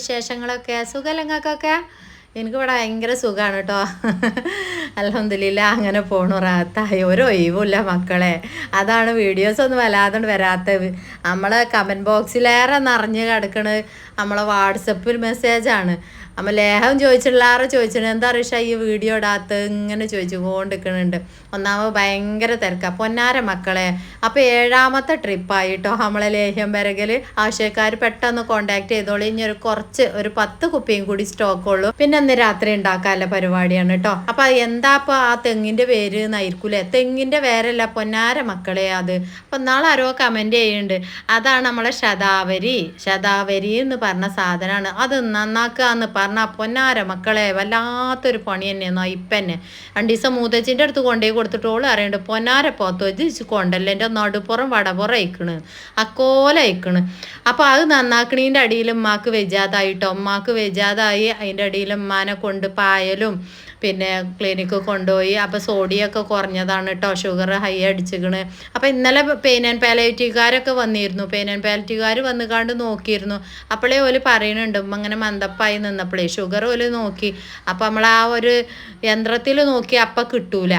വിശേഷങ്ങളൊക്കെ? സുഖലങ്ങൾക്കൊക്കെ എനിക്കിവിടെ ഭയങ്കര സുഖമാണ് കേട്ടോ. അലഹമില്ല അങ്ങനെ പോണു. റാത്തായി. ഒരു ഒഴിവില്ല മക്കളെ. അതാണ് വീഡിയോസ് ഒന്നും വല്ലാതെ വരാത്തത്. നമ്മളെ കമന്റ് ബോക്സിലേറെ നിറഞ്ഞ് കിടക്കണ്. നമ്മളെ വാട്സപ്പിൽ മെസ്സേജാണ് അമ്മ ലേഹം ചോദിച്ചില്ലാറെ ചോദിച്ചിട്ട് എന്താ റിഷ ഈ വീഡിയോ ഇടാത്ത ഇങ്ങനെ ചോദിച്ചു കൊണ്ടിരിക്കുന്നുണ്ട്. ഒന്നാമത് ഭയങ്കര തിരക്കാ. പൊന്നാര മക്കളെ അപ്പോൾ ഏഴാമത്തെ ട്രിപ്പായിട്ടോ നമ്മളെ ലേഹ്യം വരകൽ ആവശ്യക്കാർ പെട്ടെന്ന് കോണ്ടാക്ട് ചെയ്തോളൂ. ഇനി ഒരു കുറച്ച് ഒരു പത്ത് കുപ്പിയും കൂടി സ്റ്റോക്ക് ഉള്ളൂ. പിന്നെ അന്ന് രാത്രി ഉണ്ടാക്കാനുള്ള പരിപാടിയാണ് കേട്ടോ അപ്പോൾ എന്താ ഇപ്പോൾ ആ തെങ്ങിന്റെ പേര് എന്നായിരിക്കൂലേ? തെങ്ങിന്റെ പേരല്ല പൊന്നാര മക്കളെ അത്. അപ്പം നാളെ ആരോ കമന്റ് ചെയ്യുന്നുണ്ട്. അതാണ് നമ്മളെ ശതാവരി. ശതാവരി എന്ന് പറഞ്ഞ സാധനമാണ് അത് നന്നാക്കുക എന്ന് പറഞ്ഞാൽ പൊന്നാര മക്കളെ വല്ലാത്തൊരു പണി തന്നെയാണ് ഇപ്പം തന്നെ രണ്ട് ദിവസം മൂത്തച്ഛന്റെ അടുത്ത് കൊണ്ടുപോയി കൊടുത്തിട്ട് ഓൾ അറിയണ്ട് പൊന്നാര പോത്ത് വെച്ച് ഇച്ച് കൊണ്ടല്ലേ എന്റെ നടുപ്പുറം വടപുറം അയക്കണ് അക്കോല അയക്കണ്. അപ്പോൾ അത് നന്നാക്കണീന്റെ അടിയിൽ ഉമ്മാക്ക് വെജാതായിട്ടോ ഉമ്മാക്ക് വെജാതായി അതിന്റെ അടിയിൽ ഉമ്മാനെ കൊണ്ട് പായലും പിന്നെ ക്ലിനിക്ക് കൊണ്ടുപോയി അപ്പോൾ സോഡിയൊക്കെ കുറഞ്ഞതാണ് കേട്ടോ ഷുഗർ ഹൈ അടിച്ചിക്കണ്. അപ്പോൾ ഇന്നലെ പെയിൻ ആൻഡ് പാലറ്റീവുകാരൊക്കെ വന്നിരുന്നു പെയിൻ ആൻഡ് വന്ന് കണ്ട് നോക്കിയിരുന്നു. അപ്പോഴേ ഓൽ പറയുന്നുണ്ട് അങ്ങനെ മന്ദപ്പായി നിന്നപ്പോഴേ ഷുഗർ പോലും നോക്കി. അപ്പം നമ്മൾ ആ ഒരു യന്ത്രത്തിൽ നോക്കി അപ്പം കിട്ടൂല.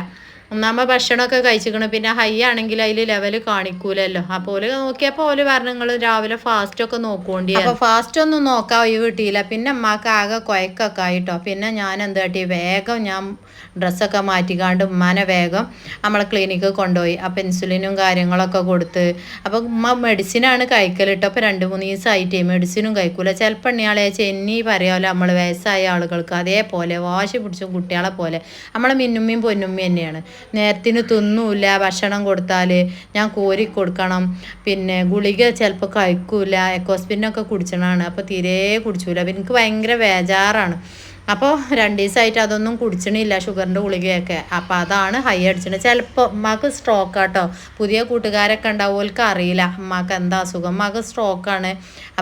ഒന്നാമത് ഭക്ഷണമൊക്കെ കഴിച്ചിരിക്കണം. പിന്നെ ഹൈ ആണെങ്കിൽ അതിൽ ലെവൽ കാണിക്കൂലല്ലോ. അപ്പോൾ ഓൽ നോക്കിയപ്പോൾ ഓൽ പറഞ്ഞു നിങ്ങൾ രാവിലെ ഫാസ്റ്റ് ഒക്കെ നോക്കോണ്ടി അപ്പോൾ ഫാസ്റ്റ് ഒന്നും നോക്കാൻ ഒഴിവ് കിട്ടിയില്ല. പിന്നെ അമ്മയ്ക്ക് ആകെ കുഴക്കൊക്കെ ആയിട്ടോ. പിന്നെ ഞാൻ എന്താ കാട്ടി? വേഗം ഞാൻ ഡ്രസ്സൊക്കെ മാറ്റിക്കാണ്ട് ഉമ്മാനെ വേഗം നമ്മളെ ക്ലിനിക്ക് കൊണ്ടുപോയി. അപ്പോൾ ഇൻസുലിനും കാര്യങ്ങളൊക്കെ കൊടുത്ത്. അപ്പോൾ ഉമ്മ മെഡിസിനാണ് കഴിക്കലിട്ടോ. അപ്പോൾ രണ്ട് മൂന്ന് ദിവസമായിട്ട് മെഡിസിനും കഴിക്കൂല. ചിലപ്പോൾ ഇയാളെ ചെന്നി പറയാമല്ലോ നമ്മൾ വയസ്സായ ആളുകൾക്ക്. അതേപോലെ വാശി പിടിച്ചും കുട്ടികളെ പോലെ. നമ്മളെ മിന്നുമ്മയും പൊന്നുമ്മയും തന്നെയാണ്. നേരത്തിന് തിന്നൂല ഭക്ഷണം കൊടുത്താൽ ഞാൻ കോരി കൊടുക്കണം. പിന്നെ ഗുളിക ചിലപ്പോൾ കഴിക്കൂല എക്കോസ്പിന്നൊക്കെ കുടിച്ചണാണ്. അപ്പോൾ തീരെ കുടിച്ചൂല. അപ്പം എനിക്ക് ഭയങ്കര ബേജാറാണ്. അപ്പോൾ രണ്ട് ദിവസമായിട്ട് അതൊന്നും കുടിച്ചണില്ല ഷുഗറിന്റെ ഗുളികയൊക്കെ. അപ്പോൾ അതാണ് ഹൈ അടിച്ചത് ചിലപ്പോൾ ഉമ്മാക്ക് സ്ട്രോക്ക് ആട്ടോ. പുതിയ കൂട്ടുകാരൊക്കെ ഉണ്ടാവും ഓൽക്ക് അറിയില്ല ഉമ്മാക്ക് എന്താ അസുഖം? ഉമ്മാക്ക് സ്ട്രോക്കാണ്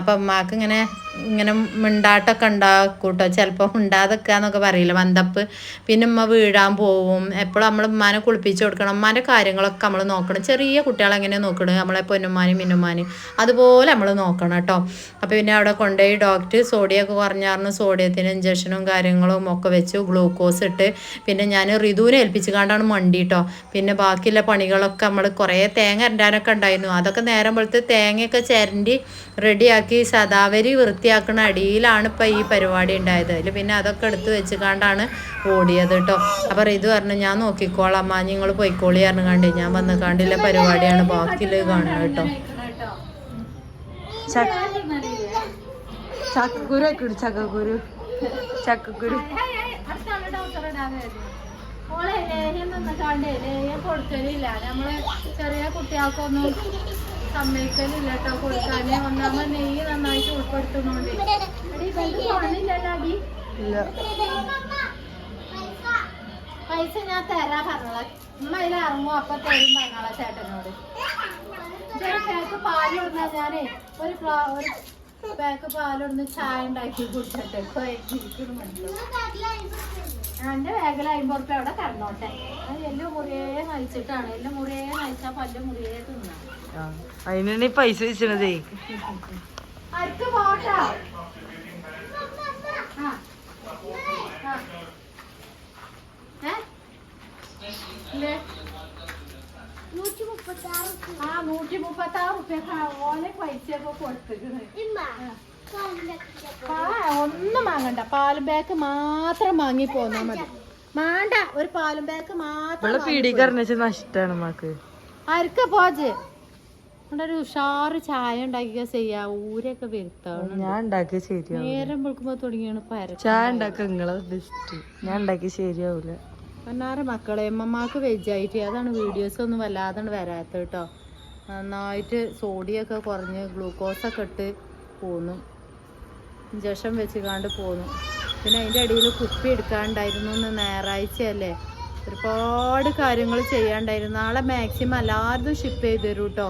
അപ്പോൾ അമ്മാക്ക് ഇങ്ങനെ ഇങ്ങനെ മിണ്ടാട്ടൊക്കെ ഉണ്ടാക്കും കേട്ടോ ചിലപ്പോൾ ഉണ്ടാതൊക്കെ എന്നൊക്കെ പറയില്ല മന്ദപ്പ് പിന്നെ ഉമ്മ വീഴാൻ പോവും. എപ്പോഴും നമ്മൾ ഉമ്മാനെ കുളിപ്പിച്ച് കൊടുക്കണം. ഉമ്മാന്റെ കാര്യങ്ങളൊക്കെ നമ്മൾ നോക്കണം. ചെറിയ കുട്ടികളെ എങ്ങനെ നോക്കണം? നമ്മളെ പൊന്നുമ്മാനും മിന്നുമ്മാനും അതുപോലെ നമ്മൾ നോക്കണം കേട്ടോ. അപ്പോൾ പിന്നെ അവിടെ കൊണ്ടുപോയി ഡോക്ടർ സോഡിയൊക്കെ കുറഞ്ഞാർന്ന് സോഡിയത്തിന് ഇഞ്ചക്ഷനും കാര്യങ്ങളും ഒക്കെ വെച്ച് ഗ്ലൂക്കോസ് ഇട്ട് പിന്നെ ഞാൻ ഋതുവിനെ ഏൽപ്പിച്ച് കാണ്ടാണ് മണ്ടി കേട്ടോ പിന്നെ ബാക്കിയുള്ള പണികളൊക്കെ നമ്മൾ കുറേ തേങ്ങ ഇരണ്ടാനൊക്കെ ഉണ്ടായിരുന്നു. അതൊക്കെ നേരം പോലത്തെ തേങ്ങയൊക്കെ ചിരണ്ടി റെഡിയാക്കി സദാവരി വൃത്തിയാക്കുന്ന അടിയിലാണ് ഇപ്പം ഈ പരിപാടി ഉണ്ടായത്. അതിൽ പിന്നെ അതൊക്കെ എടുത്ത് വെച്ച് കാണ്ടാണ് ഓടിയത് കേട്ടോ അപ്പോൾ ഇത് പറഞ്ഞു ഞാൻ നോക്കിക്കോളാം അമ്മ നിങ്ങൾ പോയിക്കോളി പറഞ്ഞു കണ്ട്. ഞാൻ വന്ന് കണ്ടില്ല പരിപാടിയാണ് ബാക്കിൽ കാണുന്നത് കേട്ടോ. ചക്കക്കുരു ഒക്കെ ചക്കുരു ചക്കക്കുരു. ചക്കക്കുരു. ഓളെ ലേഹ്യം നിന്നിട്ടാണ്ടേ ലേഹ്യം കൊടുക്കലില്ല. നമ്മൾ ചെറിയ കുട്ടികൾക്കൊന്നും സമ്മതിക്കലില്ല കേട്ടോ കൊടുക്കാന് ഒന്നാമത് നെയ്യ് നന്നായിട്ട് ഉൾപ്പെടുത്തുന്നുണ്ട്. പൈസ. ഞാൻ തരാ പറഞ്ഞോളെ. ഉമ്മ അതിൽ ഇറങ്ങും അപ്പൊ തരും പറഞ്ഞോളെ ചേട്ടനോട്. ഒരു പാൽ പാലിടുന്ന ഞാനേ ഒരു ഒരു പാക്ക് പാലൊന്ന് ചായ ഉണ്ടാക്കി കുടിച്ചിട്ട് എനിക്ക് മനസ്സിലാവും എന്റെ വേഗല അമ്പത് റുപ്യ അവിടെ കടന്നോട്ടെ. അത് എല്ലാം മുറിയേ നയിച്ചിട്ടാണ് എല്ലാം മുറിയേ നയിച്ചാ പല്ല് മുറിയേ തിന്നാ. ആ അതിനാണ് ഈ പൈസ വെച്ചണതേ അടുത്ത് പോട്ടാ ആ. നൂറ്റി മുപ്പത്തി ആറ് റുപ്യ ഓനെ പൈസയൊക്കെ ഒക്കെ ആ, ഒന്നും വാങ്ങണ്ട. പാലും ബാക്ക് മാത്രം വാങ്ങി പോന്നാ മതി. മാണ്ട ഒരു പാലും ബാക്ക് മാത്രം നഷ്ടാണ് ഉമ്മാക്ക്. ആർക്കാ പോജ് ഒരു ഉഷാറ് ചായ ഉണ്ടാക്കിയ ചെയ്യാ. ഊരൊക്കെ വരുത്താണ് ഞാൻ ഉണ്ടാക്കിയ ശരിയാവും നേരം വെളുക്കുമ്പോ തുടങ്ങിയാണ് പര ചായ ഉണ്ടാക്കുക നിങ്ങളെ ബെസ്റ്റ് ഞാൻ ഉണ്ടാക്കിയ ശരിയാവൂല. പന്നാറ് മക്കളെ എമ്മമാക്ക് വെജായിട്ട്. അതാണ് വീഡിയോസ് ഒന്നും വല്ലാതെ വരാത്ത കേട്ടോ നന്നായിട്ട് സോഡിയൊക്കെ കുറഞ്ഞ് ഗ്ലൂക്കോസൊക്കെ ഇട്ട് പോന്നു. ഇഞ്ചക്ഷൻ വെച്ച് കാണ്ട് പോന്നു. പിന്നെ അതിന്റെ ഇടയിൽ കുപ്പി എടുക്കാണ്ടായിരുന്നു എന്ന് ഞായറാഴ്ചയല്ലേ. ഒരുപാട് കാര്യങ്ങൾ ചെയ്യാണ്ടായിരുന്നു. നാളെ മാക്സിമം എല്ലാവരും ഷിപ്പ് ചെയ്ത് തരും കേട്ടോ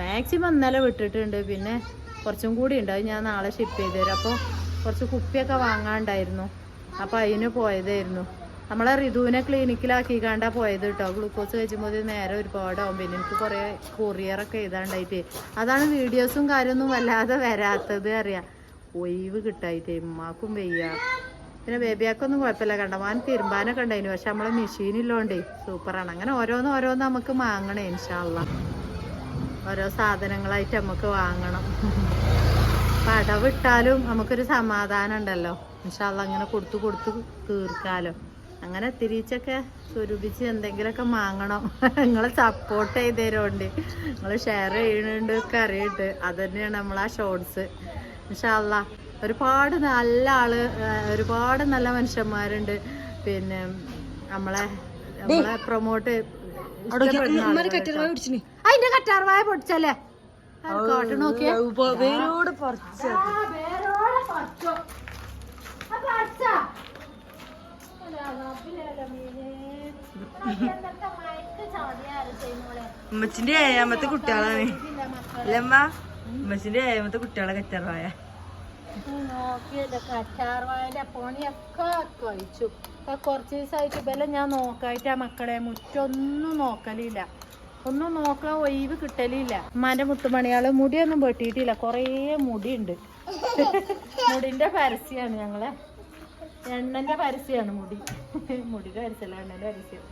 മാക്സിമം ഇന്നലെ വിട്ടിട്ടുണ്ട്. പിന്നെ കുറച്ചും കൂടി ഉണ്ട്. അത് ഞാൻ നാളെ ഷിപ്പ് ചെയ്ത് തരും. അപ്പോൾ കുറച്ച് കുപ്പിയൊക്കെ വാങ്ങാണ്ടായിരുന്നു. അപ്പോൾ അതിന് പോയതായിരുന്നു. നമ്മളെ ഋതുവിനെ ക്ലിനിക്കിലാക്കി കണ്ടാ പോയത് കേട്ടോ ഗ്ലൂക്കോസ് കഴിച്ചുമ്പോൾ നേരെ ഒരുപാടാവും. പിന്നെ എനിക്ക് കുറേ കൊറിയറൊക്കെ എഴുതാണ്ടായിട്ട്. അതാണ് വീഡിയോസും കാര്യമൊന്നും വല്ലാതെ വരാത്തത് അറിയാം. ഒഴിവ് കിട്ടായിട്ട് ഉമ്മാക്കും വയ്യ. പിന്നെ ബേബിയാക്കൊന്നും കുഴപ്പമില്ല കണ്ടമാൻ തിരുമ്പാനൊക്കെ ഉണ്ടായിന്. പക്ഷെ നമ്മളെ മെഷീനില്ലോണ്ടേ സൂപ്പറാണ് അങ്ങനെ ഓരോന്ന് ഓരോന്ന് നമുക്ക് വാങ്ങണേ ഇൻഷാല്ല ഓരോ സാധനങ്ങളായിട്ട് നമുക്ക് വാങ്ങണം. പടവിട്ടാലും നമുക്കൊരു സമാധാനം ഉണ്ടല്ലോ. ഇൻഷാല്ല അങ്ങനെ കൊടുത്തു കൊടുത്ത് തീർക്കാലോ. അങ്ങനെ തിരിച്ചൊക്കെ സ്വരൂപിച്ച് എന്തെങ്കിലുമൊക്കെ വാങ്ങണം നിങ്ങളെ സപ്പോർട്ട് ചെയ്ത് തരുമുണ്ട് നിങ്ങൾ ഷെയർ ചെയ്യണുണ്ട് ഒക്കെ അറിയിട്ട് അത് തന്നെയാണ് ആ ഷോർട്സ് ഇൻഷാല്ല ഒരുപാട് നല്ല ആൾ ഒരുപാട് നല്ല മനുഷ്യന്മാരുണ്ട്. പിന്നെ നമ്മളെ നമ്മളെ പ്രൊമോട്ട് അതിന്റെ കറ്റാർവായ പൊടിച്ചല്ലേ? കോട്ട നോക്കിയേ. വേരോട് പറിച്ച ഉമ്മച്ചിന്റെ ഏഴാമത്തെ കുട്ടികളാണ്. അല്ലമ്മ ഉമ്മച്ചിന്റെ ഏമത്തെ കുട്ടികളെ ഇപ്പൊ കുറച്ച് ദിവസമായിട്ട് ഇവെല്ലാം ഞാൻ നോക്കായിട്ട് മക്കളെ മുറ്റൊന്നും നോക്കലില്ല. ഒന്നും നോക്കാൻ ഒഴിവ് കിട്ടലില്ല. ഉമ്മാന്റെ മുത്തുമണിയാൾ മുടിയൊന്നും വെട്ടിയിട്ടില്ല. കുറേ മുടിയുണ്ട്. മുടിന്റെ പരസ്യമാണ് ഞങ്ങളെ. എണ്ണന്റെ പരസ്യമാണ് മുടി. മുടിയുടെ പരസ്യമല്ല എണ്ണന്റെ പരസ്യം.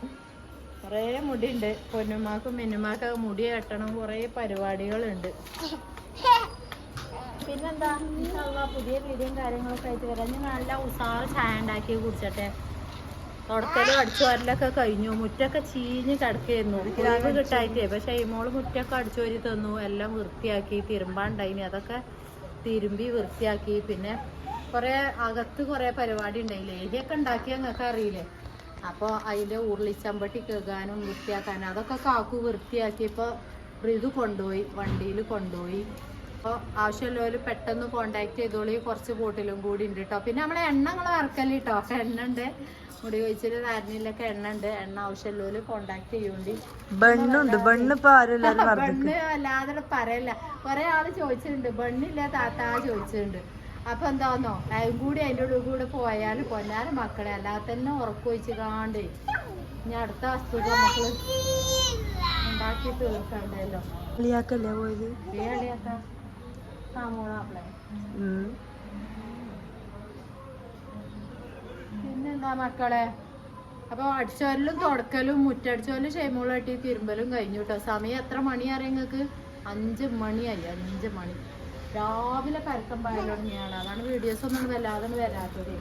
കുറേ മുടിയുണ്ട്. പൊന്നുമാക്കും മിന്നുമാക്കും മുടി കെട്ടണം. കുറേ പരിപാടികളുണ്ട്. പിന്നെന്താ? പുതിയ വീഡിയോയും കാര്യങ്ങളൊക്കെ ആയിട്ട് വരാം. ഞാൻ നല്ല ഉസാറ് ചായ ഉണ്ടാക്കി കുടിച്ചട്ടെ. തുടക്കലും അടിച്ചു വരലൊക്കെ കഴിഞ്ഞു. മുറ്റൊക്കെ ചീഞ്ഞ് കിടക്കായിരുന്നു ഒഴിവ് കിട്ടായിട്ടേ. പക്ഷെ മോൾ മുറ്റൊക്കെ അടിച്ചു വരി തന്നു. എല്ലാം വൃത്തിയാക്കി തിരുമ്പാണ്ടായിനി. അതൊക്കെ തിരുമ്പി വൃത്തിയാക്കി. പിന്നെ കുറേ അകത്ത് കുറേ പരിപാടി ഉണ്ടായില്ലേ ലേഹിയൊക്കെ ഉണ്ടാക്കി ഞങ്ങൾക്ക് അറിയില്ലേ? അപ്പോൾ അതിന്റെ ഉരുളിച്ചമ്പട്ടി കേൾക്കാനും വൃത്തിയാക്കാനും അതൊക്കെ കാക്കു വൃത്തിയാക്കിയപ്പോൾ ഋതു കൊണ്ടുപോയി വണ്ടിയിൽ കൊണ്ടുപോയി. അപ്പോൾ ആവശ്യമുള്ളവർ പെട്ടെന്ന് കോണ്ടാക്ട് ചെയ്തോളി കുറച്ച് ബോട്ടിലും കൂടി ഉണ്ട് കേട്ടോ പിന്നെ നമ്മളെ എണ്ണ നിങ്ങൾ ഇറക്കൽ കേട്ടോ എണ്ണ ഉണ്ട്. മുടി കഴിച്ചിട്ട് ധാരണയിലൊക്കെ എണ്ണ ഉണ്ട്. എണ്ണ ആവശ്യമുള്ളവർ കോണ്ടാക്ട് ചെയ്യുന്നുണ്ട് ബണ്ണുണ്ട്. ബണ്ണ് ബണ്ണ് അല്ലാതെ പറയല്ല. കുറെ ആൾ ചോദിച്ചിട്ടുണ്ട്. ബണ്ണില്ല താത്ത ചോദിച്ചിട്ടുണ്ട്. അപ്പൊ എന്താന്നോ? അതും കൂടി അതിന്റെ ഉള്ളിൽ കൂടെ പോയാൽ പൊന്നാലും മക്കളെ. അല്ലാതെ തന്നെ ഉറക്കൊഴിച്ച് കാണ്ടേ. ഇനി അടുത്ത അസുഖം മക്കൾ. ഉണ്ടാക്കി തീർക്കണ്ടല്ലോ കളിയാക്കല്ലേ പോയത്. പിന്നെന്താ മക്കളെ? അപ്പൊ അടിച്ചോലും തുടക്കലും മുറ്റടിച്ചോലും ഷെയ്മോളും ആട്ടി തിരുമ്പലും കഴിഞ്ഞു കേട്ടോ സമയം എത്ര മണി അറിയാം നിങ്ങക്ക് അഞ്ച് മണിയായി അഞ്ച് മണി. രാവിലെ പരക്കം പായലൊടങ്ങിയാണ്. അതാണ് വീഡിയോസ് ഒന്നും വല്ലാതെ വരാത്തത്.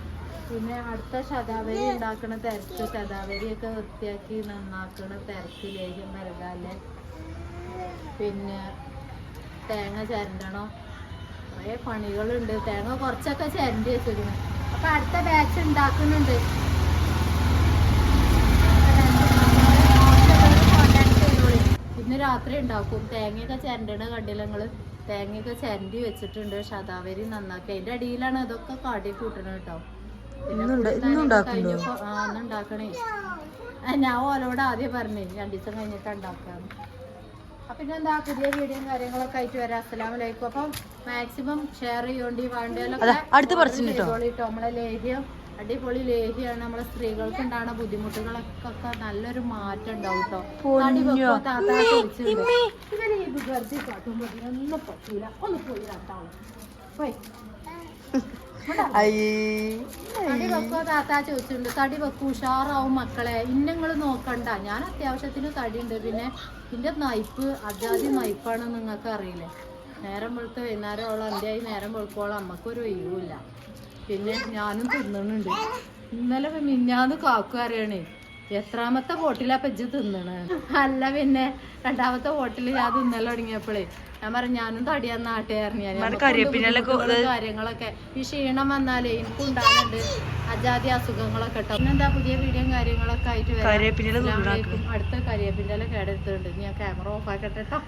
പിന്നെ അടുത്ത ശതാവരി ഉണ്ടാക്കണ തിരക്ക് ശതാവരിയൊക്കെ വൃത്തിയാക്കി നന്നാക്കണ തിരക്ക് ലേഹ്യം വരകാലെ പിന്നെ തേങ്ങ ചരണ്ടണം? കുറേ പണികളുണ്ട്. തേങ്ങ കുറച്ചൊക്കെ ചരണ്ടി വെച്ചിരുന്നു അപ്പൊ അടുത്ത ബാച്ച് ഉണ്ടാക്കുന്നുണ്ട്. ഇന്ന് രാത്രി ഉണ്ടാക്കും. തേങ്ങയൊക്കെ ചരണ്ടണ കണ്ടില്ല തേങ്ങയൊക്കെ ചരണ്ടി വെച്ചിട്ടുണ്ട്. ശതാവരി നന്നാക്കി. അതിന്റെ അടിയിലാണ് ഇതൊക്കെ കാട്ടി കൂട്ടണം കേട്ടോ. പിന്നെ ഇന്നുണ്ട- കുളിക്കാനൊക്കെ ഇന്നുണ്ടാക്കുന്നുണ്ടോ? കഴിഞ്ഞപ്പോ- ആ ഇന്ന് ഉണ്ടാക്കണേ. ആ, ഞാൻ ഓലോട് ആദ്യം പറഞ്ഞേ രണ്ടു ദിവസം കഴിഞ്ഞിട്ട് ഉണ്ടാക്കാന്ന്. അപ്പൊ പിന്നെന്താ പുതിയ വീഡിയോയും കാര്യങ്ങളൊക്കെ ആയിട്ട് വരാം. അസ്സലാമലൈക്കും. അപ്പം മാക്സിമം ഷെയർ ചെയ്യോണ്ടി വേണ്ടതിലൊക്കെ അതാ, അടുത്ത് ട്ടോ. നമ്മളെ ലേഹ്യം അടിപൊളി ലേഹ്യാണ്. നമ്മളെ സ്ത്രീകൾക്ക് ഉണ്ടാകുന്ന ബുദ്ധിമുട്ടുകളൊക്കെ നല്ലൊരു മാറ്റം ഉണ്ടാവും കേട്ടോ കാട്ടുമ്പോ ഒന്നും പറ്റൂല. ഒന്ന് പോയി പോയി. തടി വെക്കോ താത്ത ചോദിച്ചിട്ടുണ്ട്. തടി വെക്കൂ ഉഷാറാവും മക്കളെ. ഇന്നങ്ങൾ നോക്കണ്ട. ഞാൻ അത്യാവശ്യത്തിന് തടി ഉണ്ട് പിന്നെ ഇതിന്റെ നയിപ്പ് അജാതി നയിപ്പാണ് നിങ്ങൾക്ക് അറിയില്ലേ? നേരം വെളുത്ത് വൈകുന്നേരമോളം എന്റെ ആയി നേരം വെളുക്കോളം അമ്മക്കൊരു ഒഴിവില്ല പിന്നെ ഞാനും തിന്നണുണ്ട്. ഇന്നലെ മിന്നാന്ന് കാക്കു അറിയണേ എത്രാമത്തെ ബോട്ടിലാ പെജ് തിന്നണ്? അല്ല പിന്നെ രണ്ടാമത്തെ ബോട്ടിൽ ഞാൻ തിന്നല്ലോ തുടങ്ങിയപ്പോഴേ ഞാൻ പറഞ്ഞു ഞാനും തടിയാന്ന് നാട്ടുകാരനെ കരിവേപ്പിലൊക്കെ കാര്യങ്ങളൊക്കെ. ഈ ക്ഷീണം വന്നാലേ എനിക്ക് ഉണ്ടാകുന്നുണ്ട് അജാതി അസുഖങ്ങളൊക്കെ കേട്ടോ പിന്നെന്താ പുതിയ വീഡിയോയും കാര്യങ്ങളൊക്കെ ആയിട്ട് വരാം. അടുത്ത കരിയേപ്പിന്റെ കേടെടുത്തുണ്ട് ഞാൻ ക്യാമറ ഓഫ് ആക്കട്ടെ കേട്ടോ